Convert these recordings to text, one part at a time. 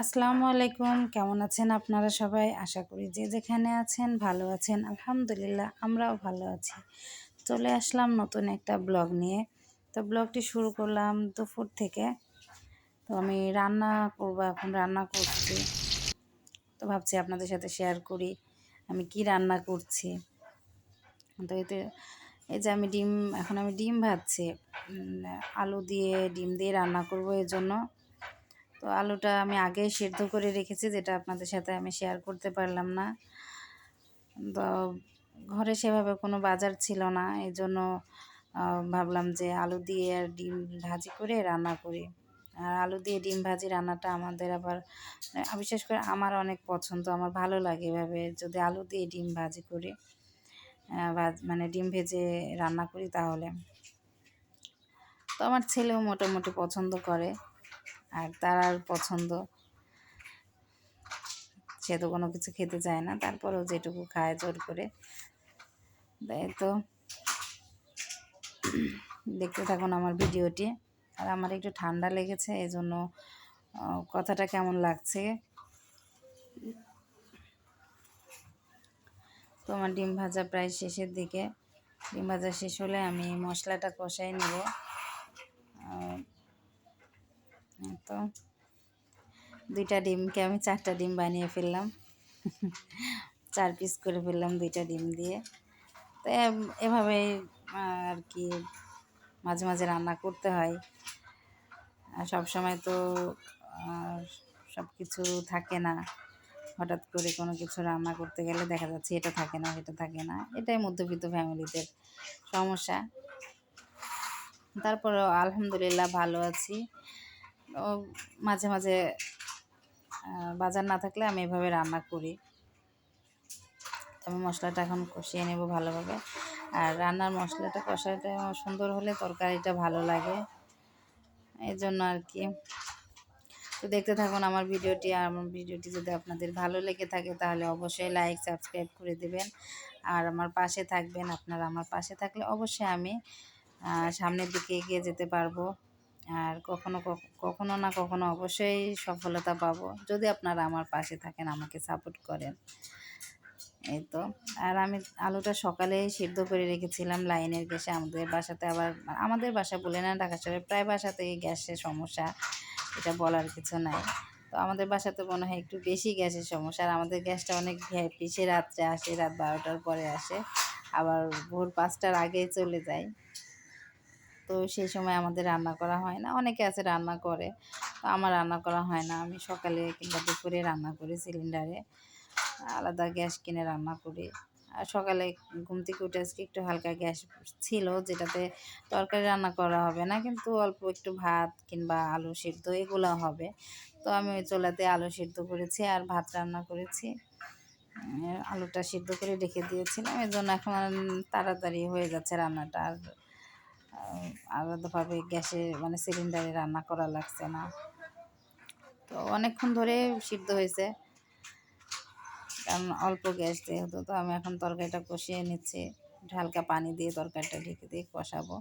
আসসালামু আলাইকুম। কেমন আছেন আপনারা সবাই? আশা করি যে যেখানে আছেন ভালো আছেন। আলহামদুলিল্লাহ, আমরাও ভালো আছি। চলে আসলাম নতুন একটা ব্লগ নিয়ে। তো ব্লগটি শুরু করলাম দুপুর থেকে। তো আমি রান্না করব, এখন রান্না করছি। তো ভাবছি আপনাদের সাথে শেয়ার করি, আমি কি রান্না করছি। তো এতে, এই যে আমি ডিম, এখন আমি ডিম ভাজছি। আলু দিয়ে ডিম দিয়ে রান্না করব এর জন্য তো আলুটা আমি আগেই সেদ্ধ করে রেখেছি, যেটা আপনাদের সাথে আমি শেয়ার করতে পারলাম না। তো ঘরে সেভাবে কোনো বাজার ছিল না এই জন্য ভাবলাম যে আলু দিয়ে আর ডিম ভাজি করে রান্না করি। আর আলু দিয়ে ডিম ভাজি রান্নাটা আমাদের আবার বিশেষ করে আমার অনেক পছন্দ, আমার ভালো লাগে এভাবে যদি আলু দিয়ে ডিম ভাজি করি মানে ডিম ভেজে রান্না করি তাহলে। তো আমার ছেলেও মোটামুটি পছন্দ করে। আর তার আর পছন্দ। সে তো কোনো কিছু খেতে চায় না, তারপরেও যেটুকু খায় জোর করে। তাই তো। দেখতে থাকুন আমার ভিডিওটি। আর আমার একটু ঠান্ডা লেগেছে এই জন্য কথাটা কেমন লাগছে? তো আমার ডিম ভাজা প্রায় শেষের দিকে। ডিম ভাজা শেষ হলে আমি মশলাটা কষাই নেব। তো দুইটা ডিমকে আমি চারটা ডিম বানিয়ে ফেললাম। চার পিস করে ফেললাম দুইটা ডিম দিয়ে। তো এভাবে আর কি মাঝে মাঝে রান্না করতে হয়। সব সময় তো সব কিছু থাকে না। হঠাৎ করে কোনো কিছু রান্না করতে গেলে দেখা যাচ্ছে এটা থাকে না এটা থাকে না। এটাই মধ্যবিত্ত ফ্যামিলিদের সমস্যা। তারপরেও আলহামদুলিল্লাহ ভালো আছি। মাঝে মাঝে বাজার না থাকলে আমি এভাবে রান্না করি। আমি মশলাটা এখন কষিয়ে নেব ভালোভাবে। আর রান্নার মশলাটা কষাটা সুন্দর হলে তরকারিটা ভালো লাগে। এই জন্য আর কি। তো দেখতে থাকুন আমার ভিডিওটি। আর আমার ভিডিওটি যদি আপনাদের ভালো লেগে থাকে তাহলে অবশ্যই লাইক, সাবস্ক্রাইব করে দেবেন। আর আমার পাশে থাকবেন। আপনারা আমার পাশে থাকলে অবশ্যই আমি সামনের দিকে এগিয়ে যেতে পারব। আর কখনো কখনো না কখনো অবশ্যই সফলতা পাবো। যদি আপনারা আমার পাশে থাকেন, আমাকে সাপোর্ট করেন। এই তো। আর আমি আলুটা সকালে সিদ্ধ করে রেখেছিলাম লাইনের গ্যাসে। আমাদের বাসাতে আবার, আমাদের বাসা বলে না, ঢাকা শহরে প্রায় বাসাতেই গ্যাসের সমস্যা। এটা বলার কিছু নাই। তো আমাদের বাসাতে মনে হয় একটু বেশি গ্যাসের সমস্যা। আর আমাদের গ্যাসটা অনেক পিছিয়ে রাত্রে আসে, রাত বারোটার পরে আসে। আবার ভোর পাঁচটার আগেই চলে যায়। তো সেই সময় আমাদের রান্না করা হয় না। অনেকে আছে রান্না করে, তো আমার রান্না করা হয় না। আমি সকালে কিংবা দুপুরে রান্না করি সিলিন্ডারে আলাদা গ্যাস কিনে রান্না করি। আর সকালে ঘুম থেকে উঠে আজকে একটু হালকা গ্যাস ছিল, যেটাতে তরকারি রান্না করা হবে না, কিন্তু অল্প একটু ভাত কিংবা আলু সিদ্ধ এগুলো হবে। তো আমি ওই চোলাতে আলু সিদ্ধ করেছি আর ভাত রান্না করেছি। আলুটা সিদ্ধ করে রেখে দিয়েছিলাম। এর জন্য এখন তাড়াতাড়ি হয়ে যাচ্ছে রান্নাটা। আর আলাদাভাবে গ্যাসে মানে সিলিন্ডারে রান্না করা লাগছে না। তো অনেকক্ষণ ধরে সিদ্ধ হয়েছে। কারণ অল্প গ্যাস যেহেতু, তো আমি এখন তরকারিটা কষিয়ে নিচ্ছি। হালকা পানি দিয়ে তরকারিটা ঢেকে দিয়ে কষাবো।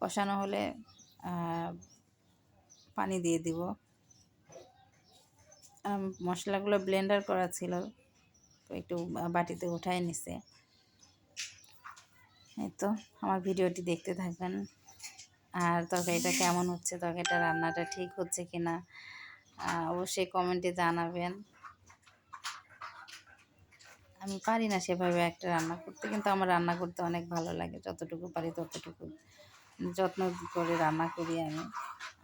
কষানো হলে পানি দিয়ে দিব। মশলাগুলো ব্লেন্ডার করা ছিল একটু বাটিতে উঠাই নিছে। এই তো, আমার ভিডিওটি দেখতে থাকবেন। আর তরকারিটা কেমন হচ্ছে, তরকারিটা, রান্নাটা ঠিক হচ্ছে কি না অবশ্যই কমেন্টে জানাবেন। আমি পারি না সেভাবে একটা রান্না করতে, কিন্তু আমার রান্না করতে অনেক ভালো লাগে, যতটুকু পারি ততটুকু যত্ন করে রান্না করি আমি।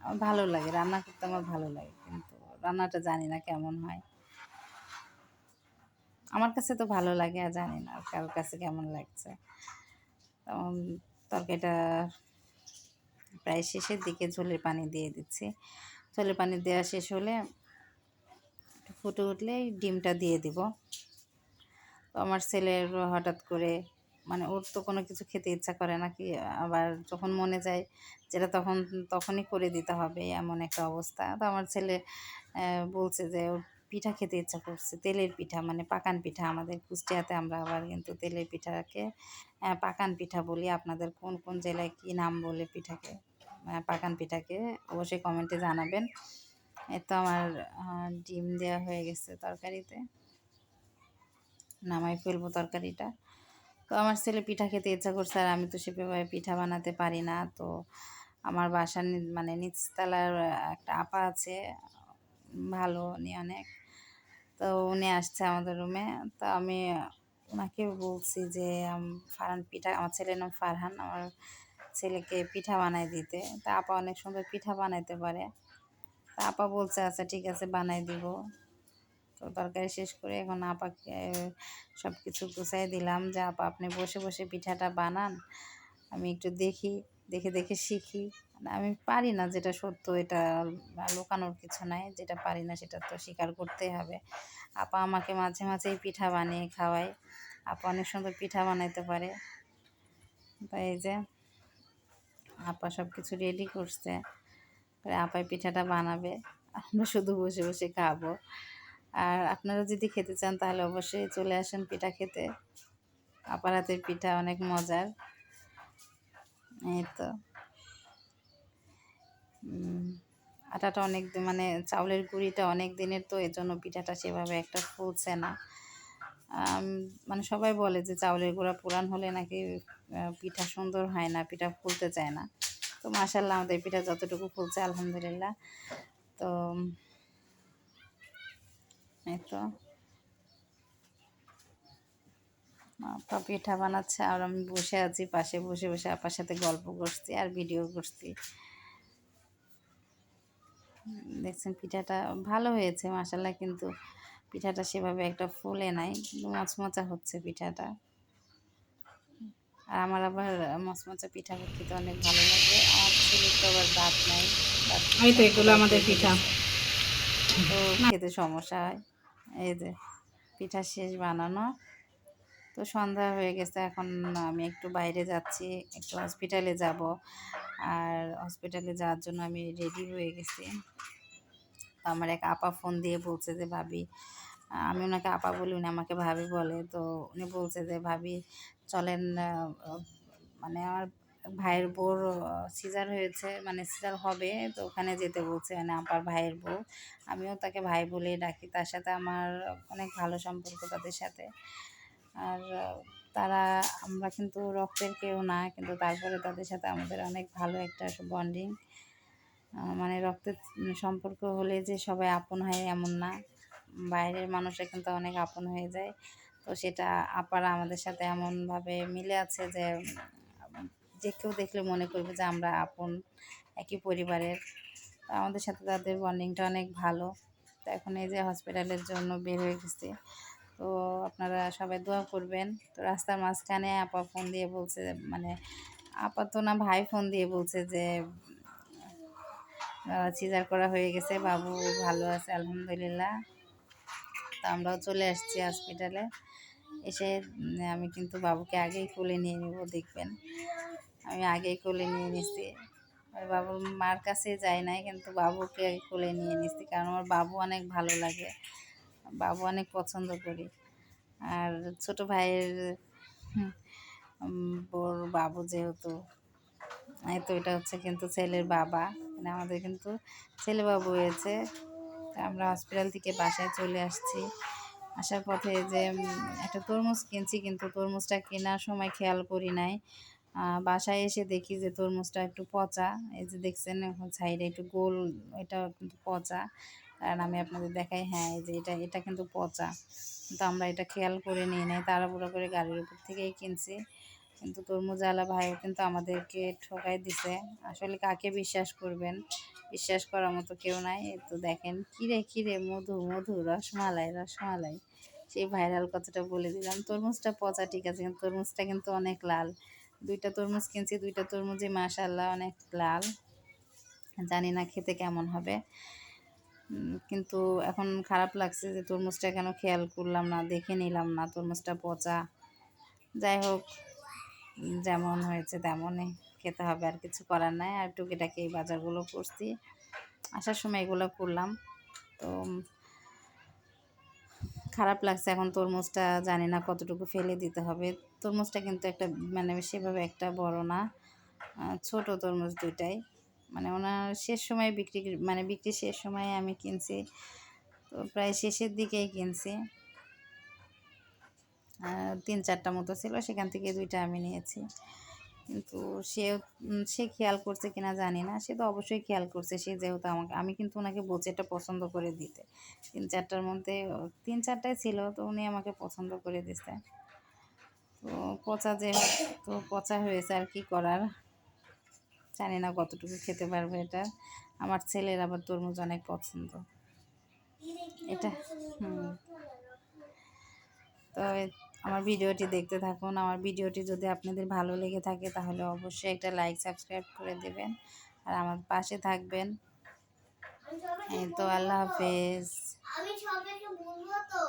আমার ভালো লাগে, রান্না করতে আমার ভালো লাগে, কিন্তু রান্নাটা জানি না কেমন হয়। আমার কাছে তো ভালো লাগে, আর জানি না কারোর কাছে কেমন লাগছে। তরকারিটা প্রায় শেষের দিকে ঝোলের পানি দিয়ে দিচ্ছি। ঝোলের পানি দেওয়া শেষ হলে ফুটে উঠলে ডিমটা দিয়ে দিব। তো আমার ছেলের হঠাৎ করে মানে ওর তো কোনো কিছু খেতে ইচ্ছা করে না কি, আবার যখন মনে যায় যেটা তখন, তখনই করে দিতে হবে এমন একটা অবস্থা। তো আমার ছেলে বলছে যে ওর পিঠা খেতে ইচ্ছা করছে। তেলের পিঠা মানে পাকান পিঠা আমাদের কুষ্টিয়াতে আমরা আবার কিন্তু তেলের পিঠাকে পাকান পিঠা বলি। আপনাদের কোন কোন জেলায় কী নাম বলে পিঠাকে পাকান পিঠাকে অবশ্যই কমেন্টে জানাবেন। তো আমার ডিম দেওয়া হয়ে গেছে তরকারিতে। নামাই ফেলব তরকারিটা। তো আমার ছেলে পিঠা খেতে ইচ্ছা করছে আর আমি তো সেভাবে পিঠা বানাতে পারি না। তো আমার বাসার মানে নিচতলার একটা আপা আছে, ভালো উনি অনেক। তো উনি আসছে আমাদের রুমে তো আমি ওনাকে বলছি যে ফারহান পিঠা, আমার ছেলের নাম ফারহান, আমার ছেলেকে পিঠা বানাই দিতে। তা আপা অনেক সুন্দর পিঠা বানাইতে পারে। তা আপা বলছে আচ্ছা ঠিক আছে, বানাই দিব। তো তরকারি শেষ করে এখন আপাকে সব কিছু গুছাই দিলাম যে, আপা, আপনি বসে বসে পিঠাটা বানান। আমি একটু দেখি, দেখে দেখে শিখি। আমি পারি না যেটা সত্য, এটা লুকানোর কিছু নাই। যেটা পারি না সেটা তো স্বীকার করতেই হবে। আপা আমাকে মাঝে মাঝেই পিঠা বানিয়ে খাওয়ায়। আপা অনেক সুন্দর পিঠা বানাইতে পারে। তাই এই যে আপা সব কিছু রেডি করছে আপাই পিঠাটা বানাবে। আমরা শুধু বসে বসে খাব। আর আপনারা যদি খেতে চান তাহলে অবশ্যই চলে আসেন পিঠা খেতে। আপার হাতের পিঠা অনেক মজার। এই তো। আটাটা অনেক মানে চাউলের গুঁড়িটা অনেক দিনের তো, এজন্য পিঠাটা সেভাবে একটা ফুলছে না। মানে সবাই বলে যে চাউলের গুঁড়া পুরান হলে নাকি পিঠা সুন্দর হয় না, পিঠা ফুলতে চায় না। তো মাসাল্লাহ আমাদের পিঠা যতটুকু ফুলছে, আলহামদুলিল্লাহ। তো, এই তো। আপা পিঠা বানাচ্ছে, আর আমি বসে আছি, পাশে বসে বসে আপার সাথে গল্প করছি আর ভিডিও করছি। দেখছেন পিঠাটা ভালো হয়েছে মাসাল্লাহ কিন্তু পিঠাটা সেভাবে একটা ফুলে নাই কিন্তু মচমচা হচ্ছে পিঠাটা। আর আমার আবার মচমচা পিঠা খেতে অনেক ভালো লাগে আমার ছেলের তো আবার দাঁত নাই দাঁত এই তো এগুলো আমাদের পিঠা। তো খেতে সমস্যা হয় এই যে পিঠা শেষ বানানো তো সন্ধ্যা হয়ে গেছে, এখন আমি একটু বাইরে যাচ্ছি, একটু হসপিটালে যাব। আর হসপিটালে যাওয়ার জন্য আমি রেডি হয়ে গেছি। আমার এক আপা ফোন দিয়ে বলছে যে, ভাবি, আমি ওনাকে আপা বলি, উনি আমাকে ভাবি বলে। তো উনি বলছে যে, ভাবি, চলেন মানে আমার ভাইয়ের বোর সিজার হয়েছে মানে সিজার হবে। তো ওখানে যেতে বলছে মানে আপার ভাইয়ের বউ। আমিও তাকে ভাই বলেই ডাকি, তার সাথে আমার অনেক ভালো সম্পর্ক তাদের সাথে। আর তারা, আমরা কিন্তু রক্তের কেউ না, কিন্তু তারপরে তাদের সাথে আমাদের অনেক ভালো একটা বন্ডিং মানে রক্তের সম্পর্ক হলে যে সবাই আপন হয় এমন না। বাইরের মানুষরা কিন্তু অনেক আপন হয়ে যায়। তো সেটা আপারা আমাদের সাথে এমনভাবে মিলে আছে যে যে কেউ দেখলে মনে করবে যে আমরা আপন, একই পরিবারের। আমাদের সাথে তাদের বন্ডিংটা অনেক ভালো। তো এখন এই যে হসপিটালের জন্য বের হয়ে গেছি। তো আপনারা সবাই দোয়া করবেন। তো রাস্তার মাঝখানে আপা ফোন দিয়ে বলছে মানে আপা তো না ভাই ফোন দিয়ে বলছে যে সিজার করা হয়ে গেছে, বাবু ভালো আছে, আলহামদুলিল্লাহ। তো আমরাও চলে আসছি হসপিটালে। এসে আমি কিন্তু বাবুকে আগেই কোলে নিয়ে নিব, দেখবেন। আমি আগেই কোলে নিয়ে নিছি। বাবু মার কাছে যাই নাই, কিন্তু বাবুকে কোলে নিয়ে নিছি, কারণ আমার বাবু অনেক ভালো লাগে। বাবু অনেক পছন্দ করি। আর ছোট ভাইয়ের বোর, বাবু যেহেতু তো এটা হচ্ছে কিন্তু ছেলের বাবা। মানে আমাদের কিন্তু ছেলে বাবু হয়েছে। আমরা হসপিটাল থেকে বাসায় চলে আসছি। আসার পথে যে একটা তরমুজ কিনছি কিন্তু তরমুজটা কেনার সময় খেয়াল করি নাই। বাসায় এসে দেখি যে তরমুজটা একটু পচা। এই যে দেখছেন, এখন সাইডে একটু গোল এটা কিন্তু পচা। কারণ আমি আপনাদের দেখাই হ্যাঁ এই যে এটা এটা কিন্তু পচা। কিন্তু আমরা এটা খেয়াল করে নিয়ে নেই, তাড়াহুড়ো করে গাড়ির উপর থেকেই কিনছি। কিন্তু তরমুজওয়ালা ভাইও কিন্তু আমাদেরকে ঠকাই দিছে। আসলে কাকে বিশ্বাস করবেন? বিশ্বাস করার মতো কেউ নাই। তো দেখেন কিরে কিরে মধু মধু, রসমালাই রসমালাই। সেই ভাইরাল কথাটা বলে দিলাম। তরমুজটা পচা, ঠিক আছে, কিন্তু তরমুজটা কিন্তু অনেক লাল। দুইটা তরমুজ কিনছি, দুইটা তরমুজই মাশাল্লাহ অনেক লাল। জানি না খেতে কেমন হবে। কিন্তু এখন খারাপ লাগছে যে তরমুজটা কেন খেয়াল করলাম না, দেখে নিলাম না, তরমুজটা পচা। যাই হোক, যেমন হয়েছে তেমনই খেতে হবে, আর কিছু করার নাই। আর টুকিটাকি এই বাজারগুলো করছি। আসার সময় এগুলো করলাম। তো খারাপ লাগছে এখন তরমুজটা, জানি না কতটুকু ফেলে দিতে হবে। তরমুজটা কিন্তু একটা মানে সেভাবে একটা বড় না ছোট তরমুজ দুইটাই। মানে ওনার শেষ সময় বিক্রি মানে বিক্রি শেষ সময়ে আমি কিনছি। তো প্রায় শেষের দিকেই কিনছি। তিন চারটা মতো ছিল, সেখান থেকে দুইটা আমি নিয়েছি। কিন্তু সে সে খেয়াল করছে কিনা জানি না। সে তো অবশ্যই খেয়াল করছে, সে যেহেতু আমাকে, আমি কিন্তু ওনাকে বোচেটা পছন্দ করে দিতে। তিন চারটার মধ্যে, তিন চারটায় ছিল, তো উনি আমাকে পছন্দ করে দিছে। তো পচা যে, তো পচা হয়েছে আর কি করার। জানি না কতটুকু খেতে পারবে এটা। আমার ছেলের আবার তরমুজ অনেক পছন্দ। এটা তো আমার ভিডিওটি দেখতে থাকুন। আমার ভিডিওটি যদি আপনাদের ভালো লেগে থাকে তাহলে অবশ্যই একটা লাইক সাবস্ক্রাইব করে দেবেন। আর আমার পাশে থাকবেন। এই তো, আল্লাহ হাফেজ। আমি সবাইকে বলব তো।